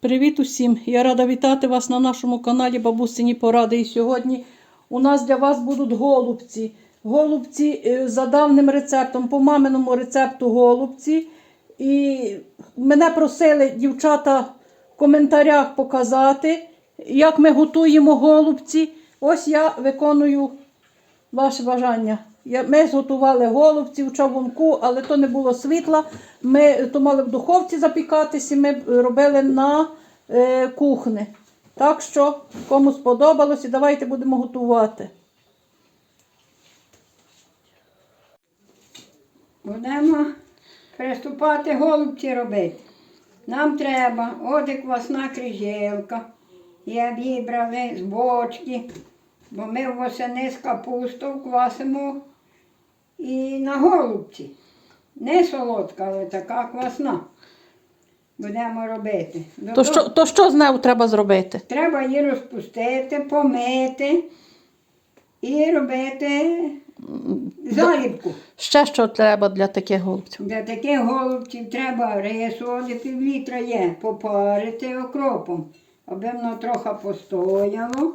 Привіт усім! Я рада вітати вас на нашому каналі Бабусині Поради. І сьогодні у нас для вас будуть голубці. Голубці е, за давним рецептом, по маминому рецепту голубці. І мене просили дівчата в коментарях показати, як ми готуємо голубці. Ось я виконую ваше бажання. Ми зготували голубці в чавунку, але то не було світла. Ми то мали в духовці запікатися, ми робили на е, кухні. Так що, кому сподобалося, давайте будемо готувати. Будемо приступати голубці робити. Нам треба оде квасна крижелка. Я вибрали з бочки, бо ми восени з капустою квасимо і на голубці. Не солодка, але така квасна. Будемо робити. До То того що, то що з нею треба зробити? Треба її розпустити, помити і робити заліпку. Ще що треба для таких голубців? Для таких голубців треба рису, де пів літра є, попарити окропом, аби воно трохи постояло,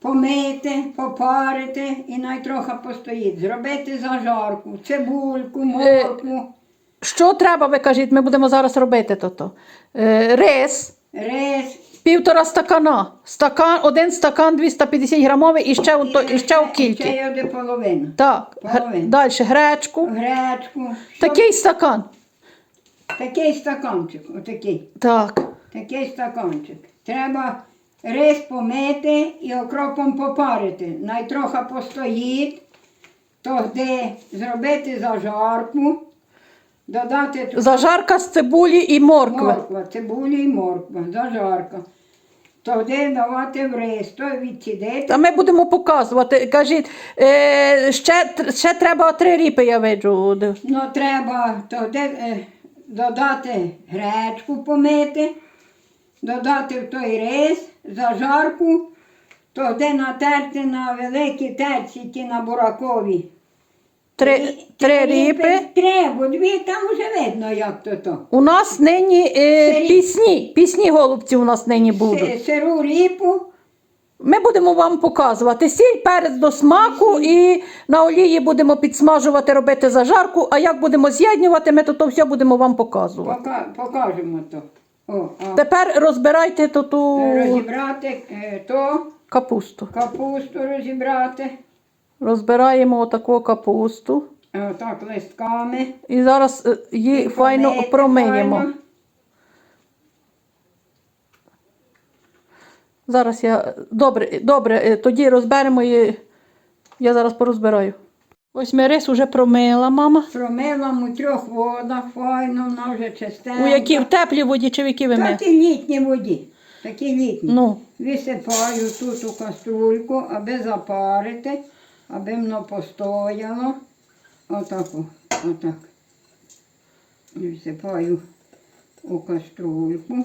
помити, попарити і най трохи постоїть. Зробити зажарку, цибульку, моркву, Що треба, ви кажіть, ми будемо зараз робити то-то. Е, рис, рис. півтора стакана. Стакан, один стакан 250 грамовий і ще, ото, і ще у Ще кільки. є де половина. Так, Половину. далі гречку. Гречку. Щоб- Такий стакан. Такий стаканчик, отакий. Так. Такий стаканчик. Треба рис помити і окропом попарити. Най трохи постоїть, тоді зробити зажарку, додати ту- Зажарка з цибулі і моркви. морква, цибулі і морква, зажарка. Тоді давати в рис, той відсідити. А ми будемо показувати. Кажіть, е, ще, тр- ще треба три ріпи, я виджу. Ну, треба тоді е, додати гречку помити, додати в той рис, зажарку, тоді натерти на великі терці ті на буракові. Три, І- три ріпи. Три, бо дві там вже видно, як то то. У нас нині е, Сирі. пісні. Пісні голубці у нас нині Си- будуть. Сиру ріпу, Ми будемо вам показувати сіль, перець до смаку і на олії будемо підсмажувати, робити зажарку. А як будемо з'єднувати, ми то, то все будемо вам показувати. пока, покажемо то. О, а. Тепер розбирайте то ту Розібрати е, то, капусту. капусту розібрати, Розбираємо отаку капусту. отак листками. І зараз е, її І файно помити промиємо. файно. Зараз я добре, добре, е, тоді розберемо її. Я зараз порозбираю. Ось ми рис уже промила, мама. Промила у трьох водах, файно, вона вже чистенька. У якій в теплій воді чи в якій ви Та ми? ті літні воді. Такі літні. Ну, Висипаю тут у каструльку, аби запарити, аби воно постояло. Отаку, отак. Висипаю у каструльку.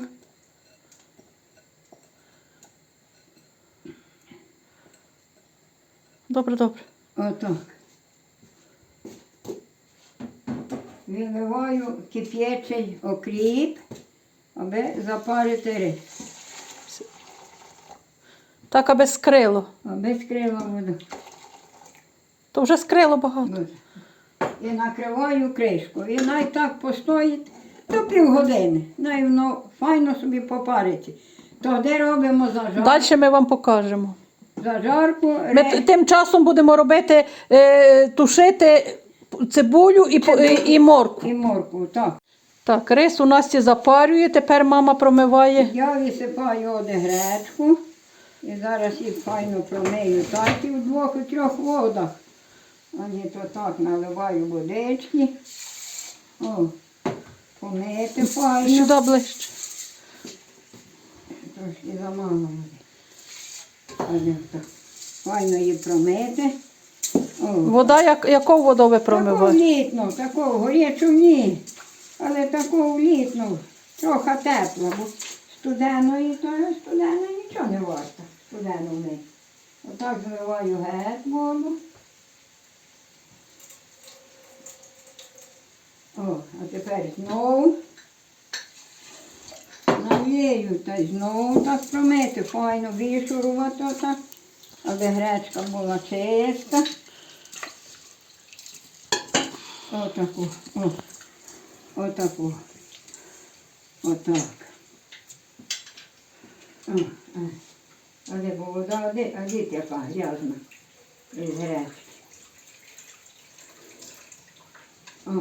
добре, добре. Отак. Виливаю кип'ячий окріп, аби запарити рис. Так, аби скрило. Аби скрила воду. То вже скрило багато. І накриваю кришку. І най так постоїть до півгодини. Най воно файно собі попариться. Тоді робимо зажар... Далі ми вам покажемо. зажарку. Ми тим часом будемо робити, е, тушити цибулю і, по- і, і моркву. І морку. Так. Так, рис у нас ці запарює, тепер мама промиває. Я висипаю оде гречку. І зараз їх файно промию так і в двох і трьох водах. Не то так наливаю водички. О, помити файно. Сюди ближче. Трошки замало так. Файно її промити. Вода, як, яку воду ви промиваєте? літну, таку горячу ні. Але таку літну, трохи теплу, бо студеної, то студена нічого не варта. Студену ми. Отак зливаю геть воду. О, а тепер знову налью олією та й знову так промити, файно вишурувати отак, аби гречка була чиста. Отаку, о, отаку, отак. О, а. Але вода, а де яка грязна із гречки. О,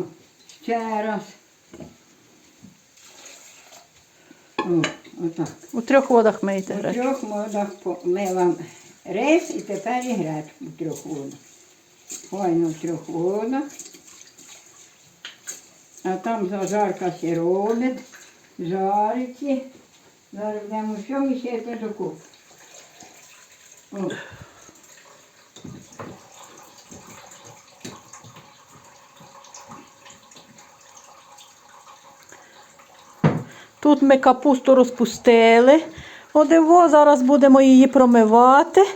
ще раз. О, отак. У трьох водах миєте У гречку. трьох водах помила рис і тепер і гречку в трьох водах. Файно в трьох водах. А там зажарка ще робить, жариться. Зараз будемо все мішати докупи. О. Тут ми капусту розпустили. Одиво, зараз будемо її промивати.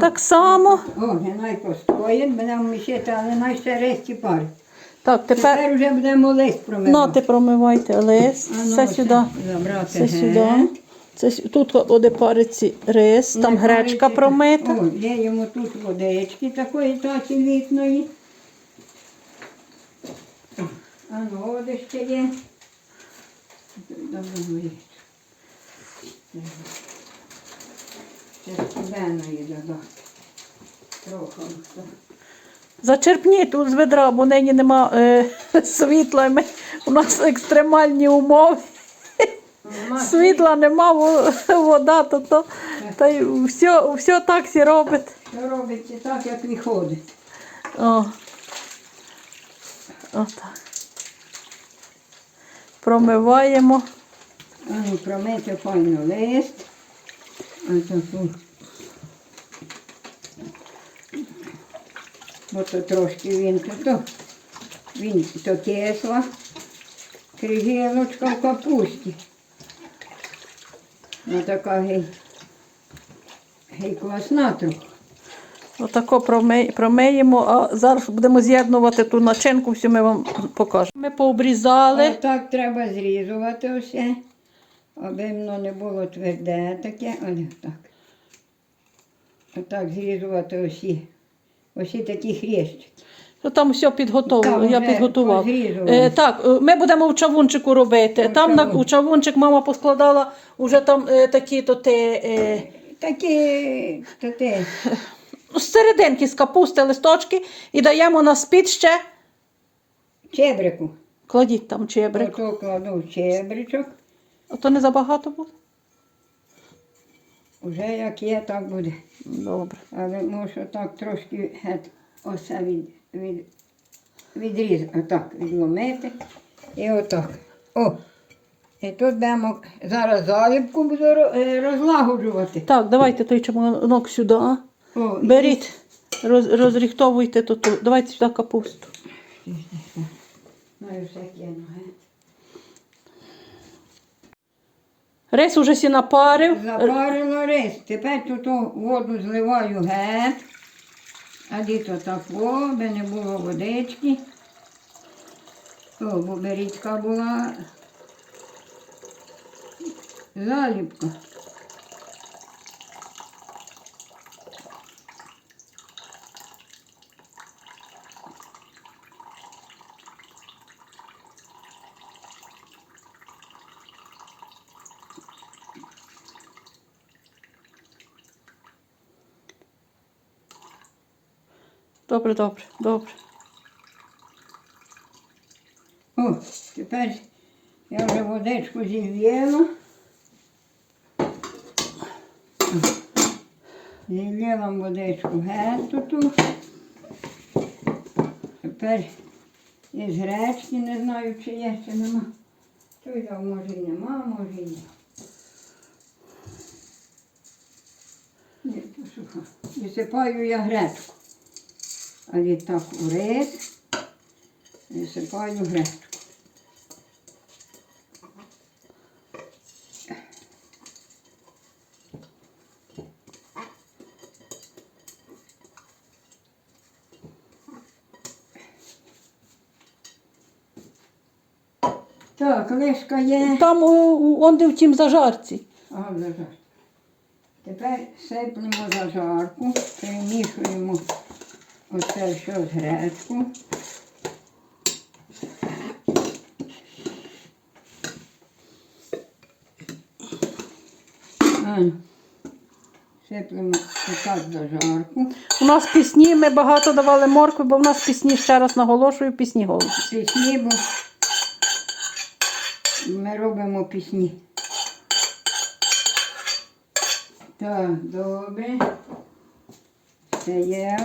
Так само. О, не най постоїть, будемо мішати, але най ще ристі пари. Так, тепер Тепер вже будемо лист промивати. нате промивайте лист. А ну, Це сюди. Забрати Це геть. сюди. Це тут оде париться рис, там гречка промита. О, є йому тут водички такої таці літної. А ну, води ще є. Добре горить. Це студеної додати. Трохи. Зачерпніть тут з ведра, бо нині нема е, світла. Ми, у нас екстремальні умови. Світла нема, вода, то, то та й все, все так сі робить. Що робиться так, як виходить. О. Отак. Промиваємо. А ну, промити файно лист. Отаку. Бо то трошки він то він то кисла. Кригілочка в капусті. Ну така гей. Гей класна трохи. Отако промиємо, а зараз будемо з'єднувати ту начинку, всю ми вам покажемо. Ми пообрізали. Отак треба зрізувати все, аби воно не було тверде таке. Ось так. Отак зрізувати усі. Усі такі хрещики. То там все підготовлено, Там я вже підготував. Е, так, е, ми будемо в чавунчику робити. У там на чавун. у чавунчик мама поскладала вже там е, такі то те, е, Такі, то те. з серединки з капусти листочки і даємо на спід ще. Чебрику. Кладіть там чебрик. Ото кладу чебричок. А то не забагато буде? Уже як є, так буде. Добре. Але мушу так трошки гет, оце від, від, відрізати, отак, відломити. І отак. О! І тут будемо зараз заліпку буду е, розлагоджувати. Так, давайте той чаманок сюди. а. О, і- Беріть, роз, розріхтовуйте то тут. Давайте сюди капусту. Ну і все Рис уже сі напарив. Запарила рис. Тепер тут воду зливаю геть. А діто так би не було водички. О, бо берітка була заліпка. Добре, добре, добре. О, тепер я вже водичку зілєла. Зілєла водичку гету. Тепер із гречки, не знаю, чи є, чи нема. Той я може і нема, може і є. Ні, то суха. Висипаю я гречку. А відтак у рис. Висипаю гречку. Так, лишка є. Там о, он де в тім зажарці. Ага, зажар. Тепер сиплемо зажарку, перемішуємо оце все з гречку. Сиплемо отак зажарку. У нас пісні, ми багато давали моркви, бо в нас пісні, ще раз наголошую, пісні голубці. Пісні, бо ми робимо пісні. Так, добре. Це є.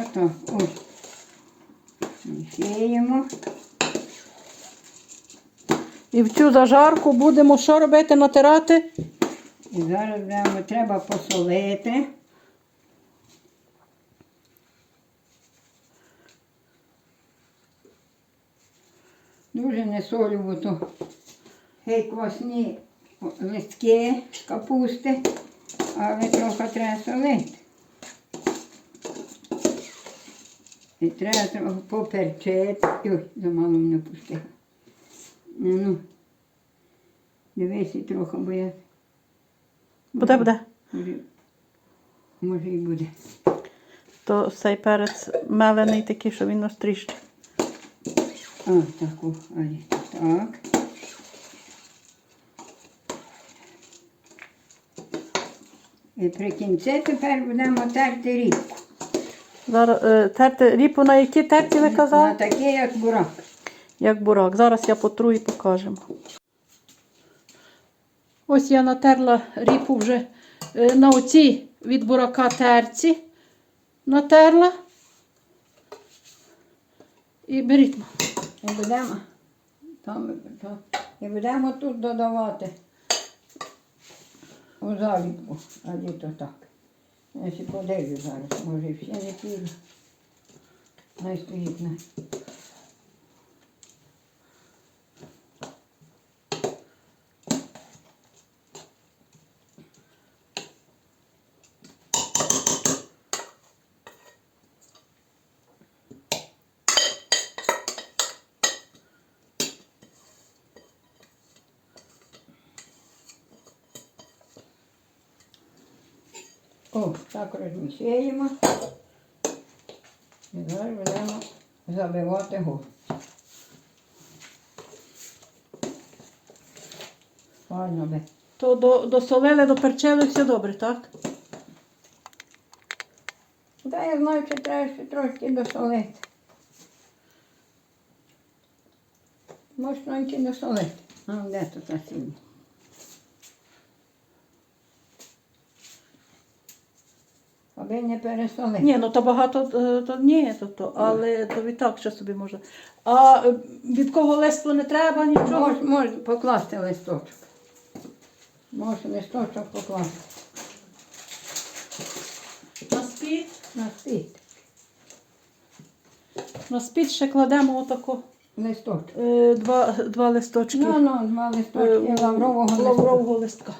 І в цю зажарку будемо що робити? Натирати? І зараз будемо, треба посолити. Дуже не солю, бо то гей квасні листки капусти, але трохи треба солити. І треба поперчити. Ой, замало мене пустила. Ну, ну. Дивись і трохи, бо я Буде, буде. Може, може і буде. То цей перець мелений такий, що він остріше. А, так, о, так. І при кінці тепер будемо терти рібку. Зараз е, терти ріпу на які терці ви На казали? таке, як бурак. Як бурак. Зараз я потру і покажемо. Ось я натерла ріпу вже е, на оцій від бурака терці. Натерла. І беріть. І будемо, там, там, і будемо тут додавати у залітку. А то так. Я ще подивлю зараз, може і всі не піду. Най стоїть на. О, так розмішаємо. І зараз будемо забивати гурт. Файно би. То до, досолили, доперчили, все добре, так? Та я знаю, що треба ще трошки досолити. Можна тільки досолити. А де тут та Аби не пересолити. Ні, ну то багато, е, то ні, то, то, але то і так що собі може. А е, від кого листву не треба, нічого. Мож, мож покласти листочок. Може листочок покласти. На спід, На спід. на спід ще кладемо отако Листочок. е, два, два листочки. Ну, ну, два листочки е, лаврового листочка. лаврового листка.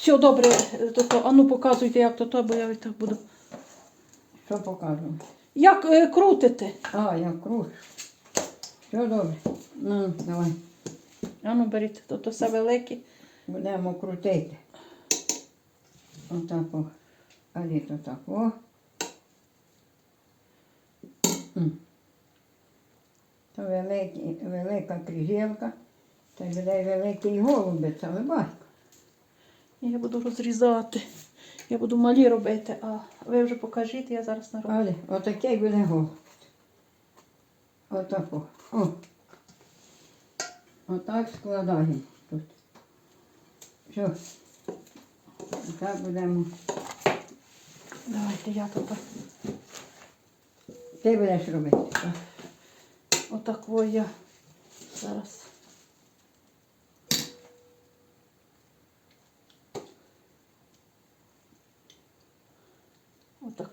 Все добре, то, то, а ну показуйте, як то, то, бо я так буду. Що покажу? Як е, крутити? А, я кручу. Все добре. Ну, давай. А ну беріть, то, то все велике. Будемо крутити. Отак о. А літо так о. М. То великий, велика крижелка. Та й буде великий голубець, але батько. Я буду розрізати. Я буду малі робити, а ви вже покажіть, я зараз нароблю. Але отакий буде голубець. Отак о. Отак складаємо тут. Все. Отак будемо. Давайте я тут. Ти будеш робити. Отак я зараз.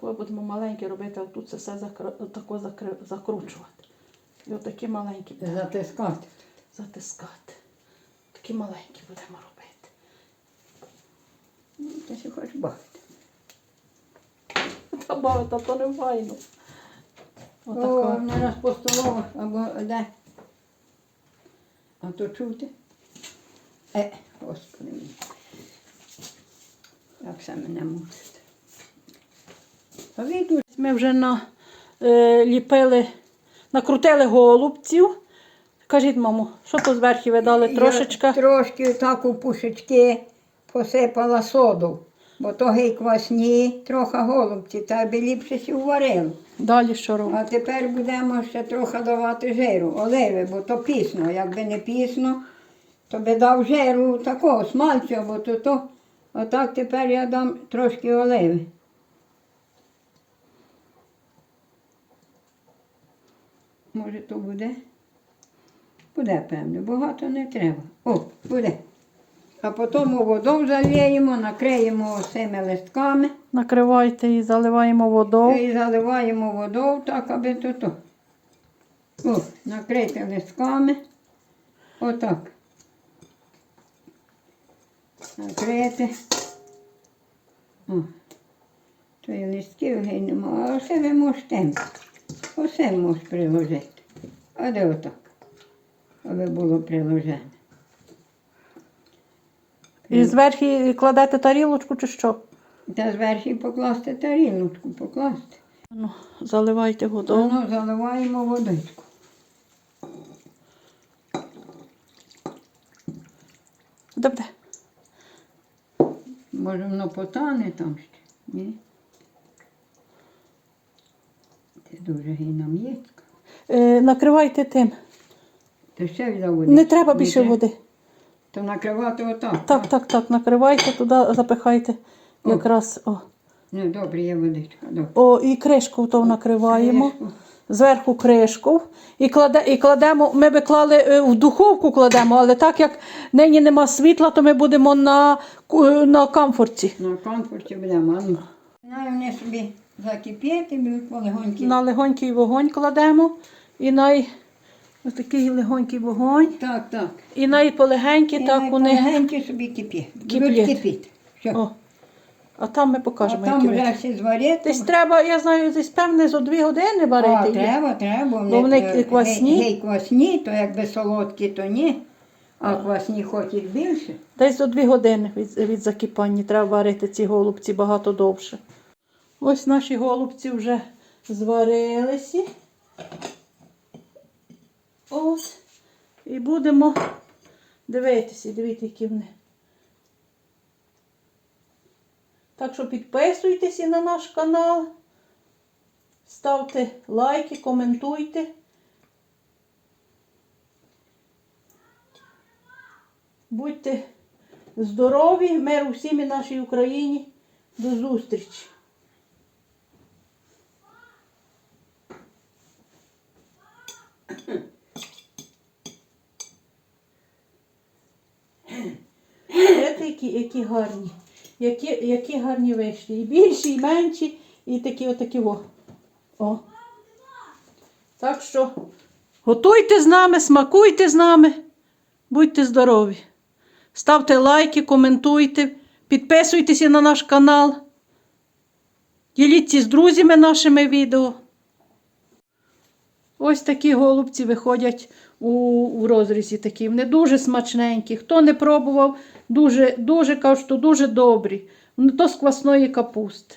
Отако будемо маленькі робити, а тут це все закр- отако закри- закручувати. І отакі маленькі будемо Затискати. затискати. Такі маленькі будемо робити. Ну, Ти ще хочеш бачити. Та бавити, то не файно. О, Отако. не раз по столовах або де. А то чути. Е, господи мій. Як це мене мусить. Ми вже на, е, ліпили, накрутили голубців. Кажіть, мамо, що то зверху ви дали трошечка? Я трошки так у пушечки посипала соду, бо то гей квасні, трохи голубці, та би ліпше сі уварили. Далі що робимо? А тепер будемо ще трохи давати жиру, оливи, бо то пісно. Якби не пісно, то би дав жиру такого смальцю, бо то то. Отак тепер я дам трошки оливи. Може, то буде? Буде, певно, багато не треба. О, буде. А потім водою заліємо, накриємо цими листками. Накривайте і заливаємо водою. І заливаємо водою так, аби то то. О, накрити листками. Отак. Накрити. О. То і листків гей нема. А оце ви можете. Оце можеш приложити. А де отак? Аби було приложене. І зверху кладете тарілочку чи що? Та зверху покласти тарілочку, покласти. Ну, заливайте водою. Воно заливаємо водичку. Де буде? Може воно потане там ще? Ні? Це дуже гійна м'єтка. Е, накривайте тим. Та ще взяв води. Не треба більше води. То накривати отак. Так, так, так, накривайте, туди запихайте. Якраз. О. Ну, добре, є водичка. Добре. О, і кришку то накриваємо. Кришку. Зверху кришку. І, кладе, і кладемо, ми би клали е, в духовку кладемо, але так як нині нема світла, то ми будемо на, на комфорті. На комфорті будемо. Ну. Знаю, вони собі закипіти, будуть полегонькі. На легонький вогонь кладемо. І най ось такий легонький вогонь. Так, так. І най полегенькі, І так вони. Полегенькі собі кипі. Будуть кипіти. О. А там ми А покажемо, там які вже всі зварити. Десь треба, я знаю, десь певне зо дві години варити. А, їх. треба, треба. Бо вони е, квасні. Гей квасні, то якби солодкі, то ні. А квасні хочуть більше. Десь за дві години від, від закипання треба варити ці голубці багато довше. Ось наші голубці вже зварилися. Ось. І будемо дивитися, дивіться, які вони. Так що підписуйтеся на наш канал, ставте лайки, коментуйте. Будьте здорові, миру всім і нашій Україні. До зустрічі! Знаєте, які, які гарні. Які, які гарні вийшли. І більші, і менші, і такі отакі о. О. Так що готуйте з нами, смакуйте з нами. Будьте здорові! Ставте лайки, коментуйте, підписуйтеся на наш канал. Діліться з друзями нашими відео. Ось такі голубці виходять у, у розрізі такі. Вони дуже смачненькі. Хто не пробував, дуже, дуже кажуть, що дуже добрі. То з квасної капусти.